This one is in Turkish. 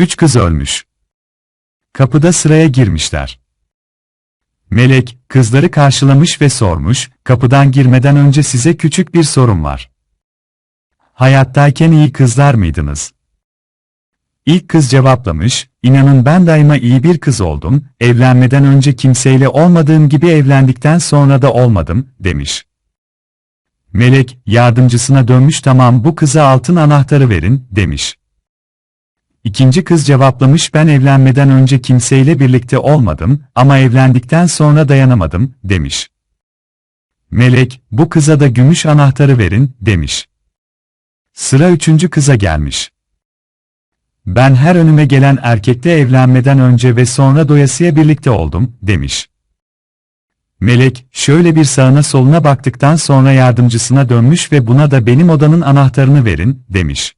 Üç kız ölmüş. Kapıda sıraya girmişler. Melek, kızları karşılamış ve sormuş, kapıdan girmeden önce size küçük bir sorum var. Hayattayken iyi kızlar mıydınız? İlk kız cevaplamış, inanın ben daima iyi bir kız oldum, evlenmeden önce kimseyle olmadığım gibi evlendikten sonra da olmadım, demiş. Melek, yardımcısına dönmüş tamam bu kıza altın anahtarı verin, demiş. İkinci kız cevaplamış ben evlenmeden önce kimseyle birlikte olmadım ama evlendikten sonra dayanamadım, demiş. Melek, bu kıza da gümüş anahtarı verin, demiş. Sıra üçüncü kıza gelmiş. Ben her önüme gelen erkekle evlenmeden önce ve sonra doyasıya birlikte oldum, demiş. Melek, şöyle bir sağına soluna baktıktan sonra yardımcısına dönmüş ve buna da benim odanın anahtarını verin, demiş.